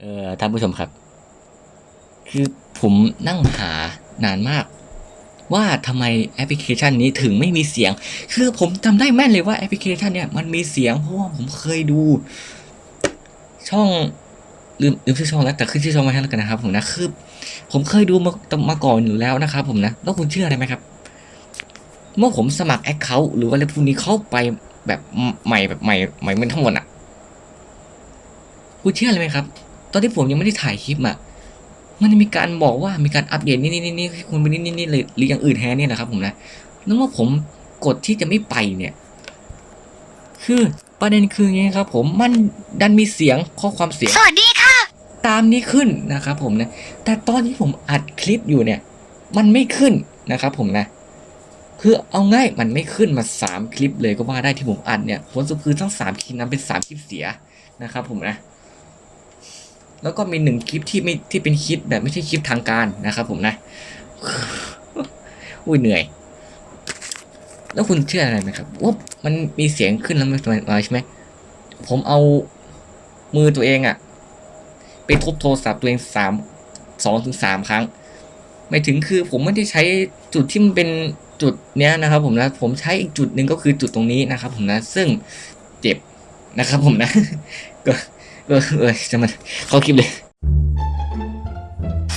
เอ่อท่านผู้ชมครับ คือผมนั่งหานานมาก ว่าทำไมแอปพลิเคชันนี้ถึงไม่มีเสียง คือผมจำได้แม่นเลยว่าแอปพลิเคชันเนี่ยมันมีเสียงเพราะว่าผมเคยดู ช่องลืมลืมชื่อช่องแล้วแต่ขึ้นชื่อช่องไว้ให้แล้วกันนะครับ ผมนะคือผมเคยดูมามาก่อนอยู่แล้วนะครับ ผมนะแล้วคุณเชื่ออะไรไหมครับ เมื่อผมสมัครแอคเคาท์หรือว่าอะไรพวกนี้เข้าไปแบบใหม่แบบใหม่ใหม่เป็นทั้งหมดอะ คุณเชื่อเลยไหมครับ อนที่ผมยังไม่ได้ถ่ายคลิปอะมันมีการบอกว่ามีการอัปเดตนี่นี่นี่นี่ให้คุณไปนี่นี่นี่เลยหรืออย่างอื่นแทนเนี่ยนะครับผมนะแล้วเมื่อผมกดที่จะไม่ไปเนี่ย คือประเด็นคืออย่างงี้ครับ ผมมันดันมีเสียงข้อความเสียงสวัสดีค่ะ ตามนี้ขึ้นนะครับผมนะแต่ตอนที่ผมอัดคลิปอยู่เนี่ย มันไม่ขึ้นนะครับ ผมนะ คือเอาง่ายมันไม่ขึ้นมาสามคลิปเลยก็ว่าได้ที่ผมอัดเนี่ยผลสุดคือทั้งสามคลิปนั้นเป็นสามคลิปเสียนะครับ ผมนะ แล้วก็มีหนึ่งคลิปที่ไม่ที่เป็นคลิปแบบไม่ใช่คลิปทางการนะครับผมนะ อุ้ยเหนื่อย แล้วคุณเชื่ออะไรไหมครับว่ามันมีเสียงขึ้นแล้วมันมาใช่ไหมผมเอามือตัวเองอะไปทุบโทรศัพท์ตัวเองสามสองถึงสามครั้ง ไม่ถึงคือผมไม่ได้ใช้จุดที่มันเป็นจุดเนี้ยนะครับ ผมนะผมใช้อีกจุดหนึ่งก็คือจุดตรงนี้นะครับ ผมนะซึ่งเจ็บนะครับ ผมนะก็ เออเออจะมันเขาคลิปเลย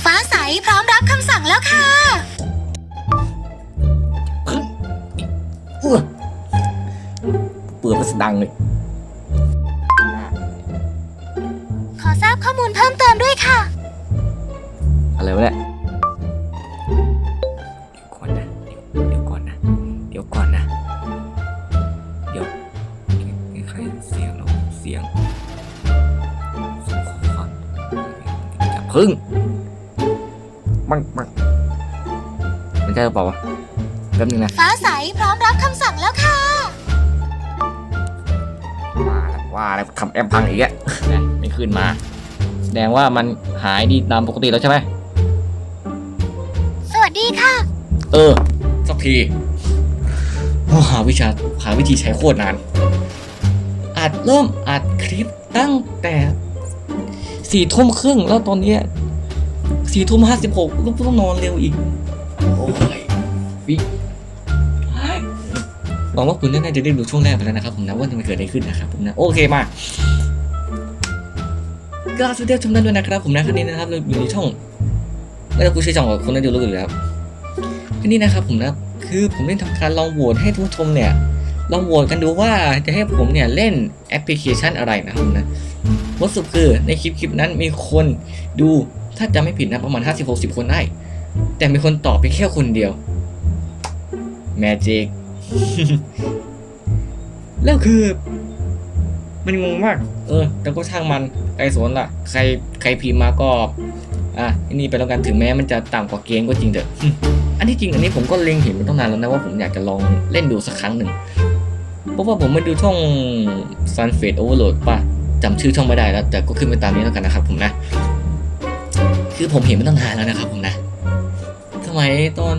ฟ้าใสพร้อมรับคำสั่งแล้วค่ะอ้วเปิดมันสดังเลย ขอทราบข้อมูลเพิ่มเติมด้วยค่ะ อะไรวะเนี่ย พึ่งบังบังมันจะเปล่าวะแป๊บนึงนะ ฟ้าใสพร้อมรับคำสั่งแล้วค่ะ ว่าแล้วว่าแล้วทำแอมพังอีกอะนะไม่ขึ้นมา แสดงว่ามันหายดีตามปกติแล้วใช่ไหม สวัสดีค่ะ เออ สักทีโอ้หาวิชาหาวิธีใช้โคตรนานอัดเริ่มอัดคลิปตั้งแต่ สี่ทุ่มครึ่งแล้วตอนเนี้สี่ทุ่มห้าสิบหกลูกต้องนอนเร็วอีก โอ้ยวิหวังว่าคุณน่าจะได้ดูช่วงแรกไปแล้วนะครับผมนะว่าจะมันเกิดอะไรขึ้นนะครับผมนะโอเคมาก็สวัสดีชมกันด้วยนะครับผมนะครั้นี้นะครับเราอยู่ในช่องไม่ต้องพูดชื่อช่องหรอกคนน่าจะรู้อยู่แล้วทีนี้นะครับผมนะคือผมได้ทำการลองโหวตให้ทุกผู้ชมเนี่ยลองโหวตกันดูว่าจะให้ผมเนี่ยเล่นแอปพลิเคชันอะไรนะครับนะ ผลสรุปคือในคลิปคลิปนั้นมีคนดูถ้าจะไม่ผิดนะประมาณ 50-60 คนได้ แต่มีคนตอบไปแค่คนเดียว Magic แล้วคือ มันงงมาก เออ แต่ก็ช่างมันใครสนล่ะ ใครใครพิมพ์มาก็ อะนี่ไปแล้วกันถึงแม้มันจะต่ำกว่าเกมก็จริงเถอะอันที่จริงอันนี้ผมก็เล็งเห็นมาตั้งนานแล้วนะว่าผมอยากจะลองเล่นดูสักครั้งหนึ่งเพราะว่าผมมาดูช่อง Sunfade Overload ป่ะ จำชื่อช่องไม่ได้แล้ว แต่ก็ขึ้นไปตามนี้แล้วกันนะครับผมนะ คือผมเห็นมาตั้งนานแล้วนะครับผมนะสมัยตอน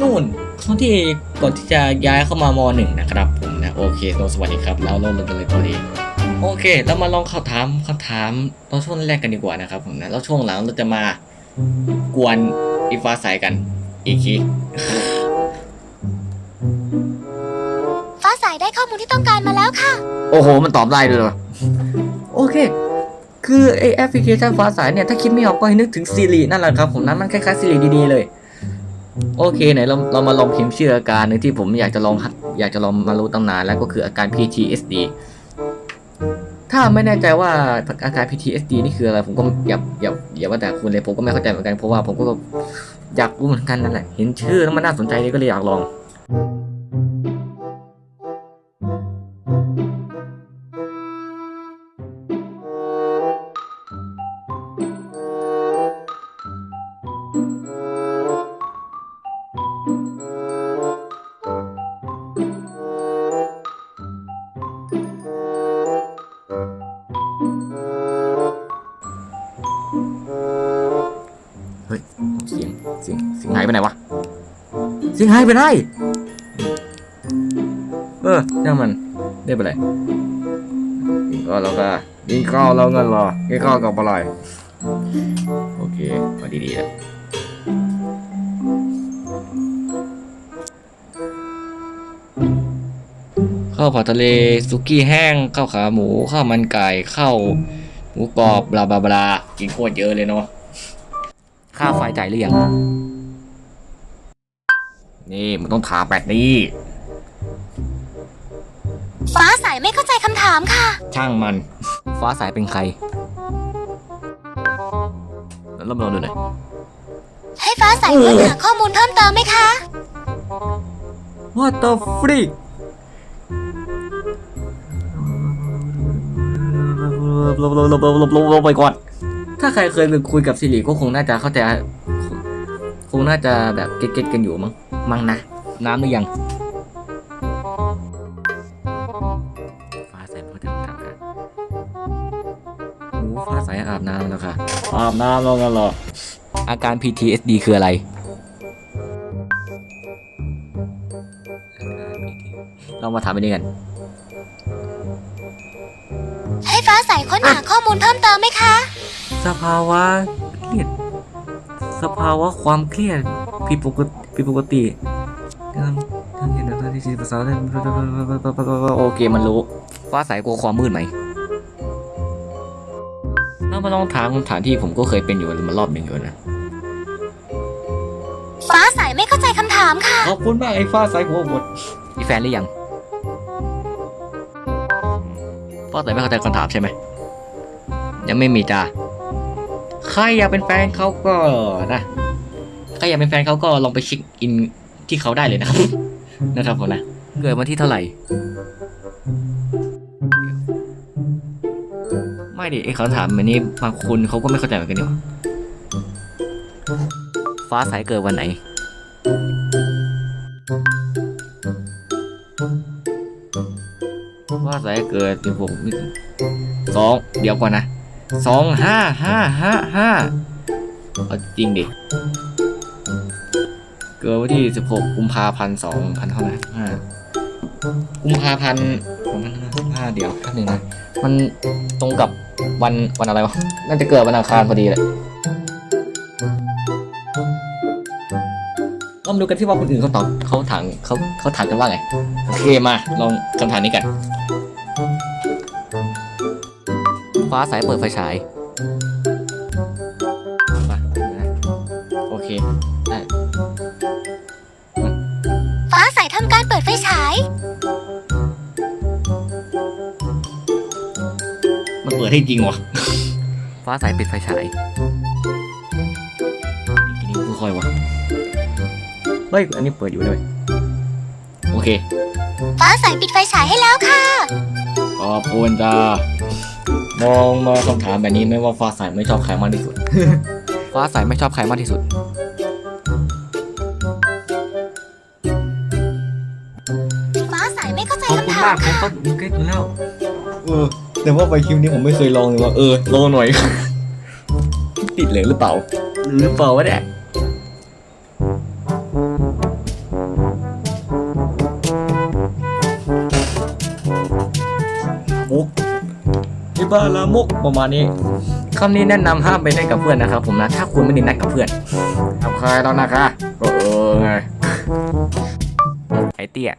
นู่นช่วงที่ก่อนที่จะย้ายเข้ามามหนึ่งนะครับผมนะโอเคสวัสดีครับ แล้วเราลงกันเลยตอนนี้โอเค เรามาลองคำถามคำถามตอนช่วงแรกกันดีกว่านะครับผมนะแล้วช่วงหลังเราจะมากวนอีฟ้าใสกัน อีกทีฟ้าใสได้ข้อมูลที่ต้องการมาแล้วค่ะ โอ้โห มันตอบได้ด้วยเหรอ โอเค คือไอแอปพลิเคชันฟ้าใสเนี่ย ถ้าคิดไม่ออกก็ให้นึกถึงซีรีนั่นแหละครับผมนั้นมันคล้ายๆซีรีดีๆเลย โอเคไหนเราเรามาลองพิมพ์ชื่ออาการหนึ่งที่ผมอยากจะลองหัดอยากจะลองมารู้ตั้งนานแล้วก็คืออาการ PTSD ถ้าไม่แน่ใจว่าอาการ PTSD นี่คืออะไรผมก็อย่าอย่าอย่าว่าแต่คุณเลยผมก็ไม่เข้าใจเหมือนกันเพราะว่าผมก็อยากรู้เหมือนกันนั่นแหละเห็นชื่อแล้วมันน่าสนใจนี่ก็เลยอยากลอง สียงเสียงหายไปไหนวะเสียงหายไปไหนเออช่างมันได้ไปเลยก็เราก็กินข้าวแล้วเงินเหรอกินข้าวกับอะไรโอเคมาดีๆแล้วข้าวผัดทะเลสุกี้แห้งข้าวขาหมูข้าวมันไก่ข้าวหมูกรอบบลาบลาบลากินโคตรเยอะเลยเนาะค่าไฟจ่ายหรือยัง นี่มันต้องถามแบบนี้ ฟ้าใสไม่เข้าใจคำถามค่ะ ช่างมัน ฟ้าสายเป็นใครแล้วเรามาลองดูหน่อยให้ฟ้าใสค้นหาข้อมูลเพิ่มเติมไหมคะ What the freak ลบลบลบลบลบลบลบไปก่อน ถ้าใครเคยไปคุยกับสิริก็คงน่าจะเข้าใจ คงน่าจะแบบเก็ตๆกันอยู่มั้ง มั้งนะ น้ำหรือยัง ฟ้าใสเพื่อทำทำกันโอ้ฟ้าใสอาบน้ำแล้วค่ะ อาบน้ำแล้วกันเหรอ อาการ PTSD คืออะไร เรามาถามไปนี่กัน ให้ฟ้าใสค้นหาข้อมูลเพิ่มเติมไหมคะ สภาวะเครียด สภาวะความเครียดผิดปกติ ผิดปกติการการเห็นอะไรที่ภาษาโอเคมันรู้ฟ้าใสกลัวความมืดไหมเรามาลองถามคำถามที่ผมก็เคยเป็นอยู่มารอบหนึ่งอยู่นะฟ้าใสไม่เข้าใจคำถามค่ะ ขอบคุณมากไอ้ฟ้าใสหัวหมดมีแฟนหรือยังฟ้าใสไม่เข้าใจคำถามใช่ไหมยังไม่มีจ้าใครอยากเป็นแฟนเขาก็นะ ใครอยากเป็นแฟนเขาก็ลองไปเช็คอินที่เขาได้เลยนะครับ นะครับผมนะเกิดวันที่เท่าไหร่ ไม่ดิไอ้เขาถามแบบนี้บางคนเขาก็ไม่เข้าใจเหมือนกันนี่หว่าฟ้าใสเกิดวันไหนว่าสายเกิดที่ผมสองเดี๋ยวก่อนนะสองห้าห้าห้าห้าเอาจริงดิ เกิดวันที่สิบหกกุมภาพันธ์สองพันเท่าไหร่ห้ากุมภาพันธ์สองพันห้าเดี๋ยวแป๊บหนึงนะ มันตรงกับวันวันอะไรวะ น่าจะเกิดวันอังคารพอดีเลยเรามาดูกันที่ว่าคนอื่นเขาตอบเขาถามเขาเขาถามกันว่าไง โอเคมา ลองคำถามนี้กัน ฟ้าสายเปิดไฟฉายมาโอเค ได้ฟ้าใสทำการเปิดไฟฉาย มันเปิดให้จริงวะฟ้าสายปิดไฟฉายทีนี้ค่อยๆวะเฮ้ยอันนี้เปิดอยู่ด้วยโอเค ฟ้าใสปิดไฟฉายให้แล้วค่ะ ขอบคุณจ้ามองมาคำถามแบบนี้ไม่ว่าฟ้าใสไม่ชอบใครมากที่สุด ฟ้าใสไม่ชอบใครมากที่สุด มามกผมค่ะก็เก็ตอยู่แล้วเออ แต่ว่าไปคลิปนี้ผมไม่เคยลองเลยว่าเออลองหน่อย ติดเหลืองหรือเปล่า หรือเปล่าวะเนี่ยมุกที่บ้านละมุกประมาณนี้คำนี้แนะนำห้ามไปเล่นกับเพื่อนนะครับผมนะ ถ้าคุณไม่ได้นัดกับเพื่อนทำใครแล้วนะคะก็เออไงไอเตี้ย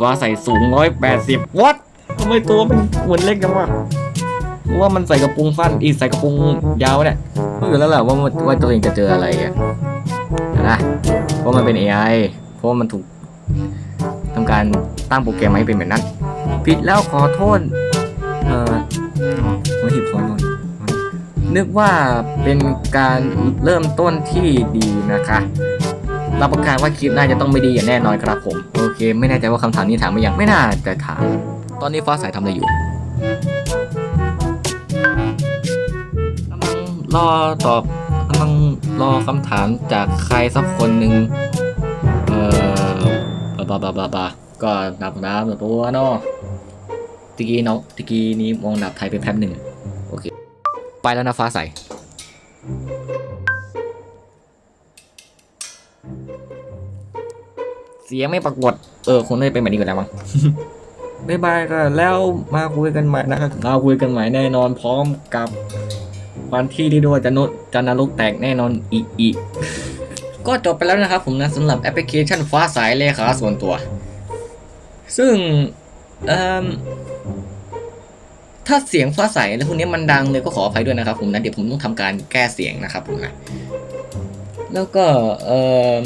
ฟ้าใส่สูงร้อยแปดสิบวัดทำไมตัวมันเหมือนเล็กจังวะว่ามันใส่กระโปรงสั้นอีกใส่กระโปรงยาวเนี่ยรู้อยู่แล้วแหละว่ามันว่าตัวเองจะเจออะไรอะนะเพราะมันเป็น AI เพราะว่ามันถูกทำการตั้งโปรแกรมมาให้เป็นแบบนั้น ผิดแล้วขอโทษเอ่อมาหิบขอหน่อยนึกว่าเป็นการเริ่มต้นที่ดีนะคะ รับประกันว่าคลิปหน่าจะต้องไม่ดีอย่างแน่นอนครับผม โอเค ไม่แน่ใจว่าคำถามนี้ถามไปยังไม่น่าจะถาม ตอนนี้ฟ้าใสทำอะไรอยู่กำลังรอตอบกำลังรอคำถามจากใครสักคนหนึ่งเอ่อบาบาบาบาก็นับน้ำตัวเนาะตะกี้น้องตะกี้นี้มองดับไทยไปแป๊บหนึ่งโอเค ไปแล้วนะฟ้าใส เสียงไม่ปรากฏ เออคงได้เป็นแบบนี้กันแล้วมั้งบ๊ายบายกันแล้วมาคุยกันใหม่นะครับมาคุยกันใหม่แน่นอนพร้อมกับวันที่ที่ด้วยจะนุจะนรกแตกแน่นอนอีกอีกก็จบไปแล้วนะครับผมนะสำหรับแอปพลิเคชันฟ้าสายเลขาส่วนตัว ซึ่งเอ่มถ้าเสียงฟ้าใสแล้วพวกนี้มันดังเลยก็ขออภัยด้วยนะครับผมนะเดี๋ยวผมต้องทำการแก้เสียงนะครับผมนะแล้วก็เอ่ม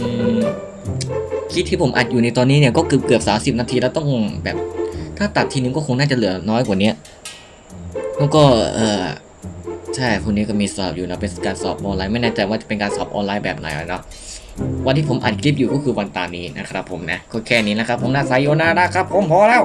คลิปที่ผมอัดอยู่ในตอนนี้เนี่ยก็เกือบเกือบสาสิบนาทีแล้วต้องแบบถ้าตัดทีนึงก็คงน่าจะเหลือน้อยกว่านี้แล้วก็เออใช่พวกนี้ก็มีสอบอยู่นะเป็นการสอบออนไลน์ไม่แน่ใจว่าจะเป็นการสอบออนไลน์แบบไหนเนาะวันที่ผมอัดคลิปอยู่ก็คือวันตานี้นะครับผมนะก็แค่นี้นะครับผมนะไซโยนาราครับผมพอแล้ว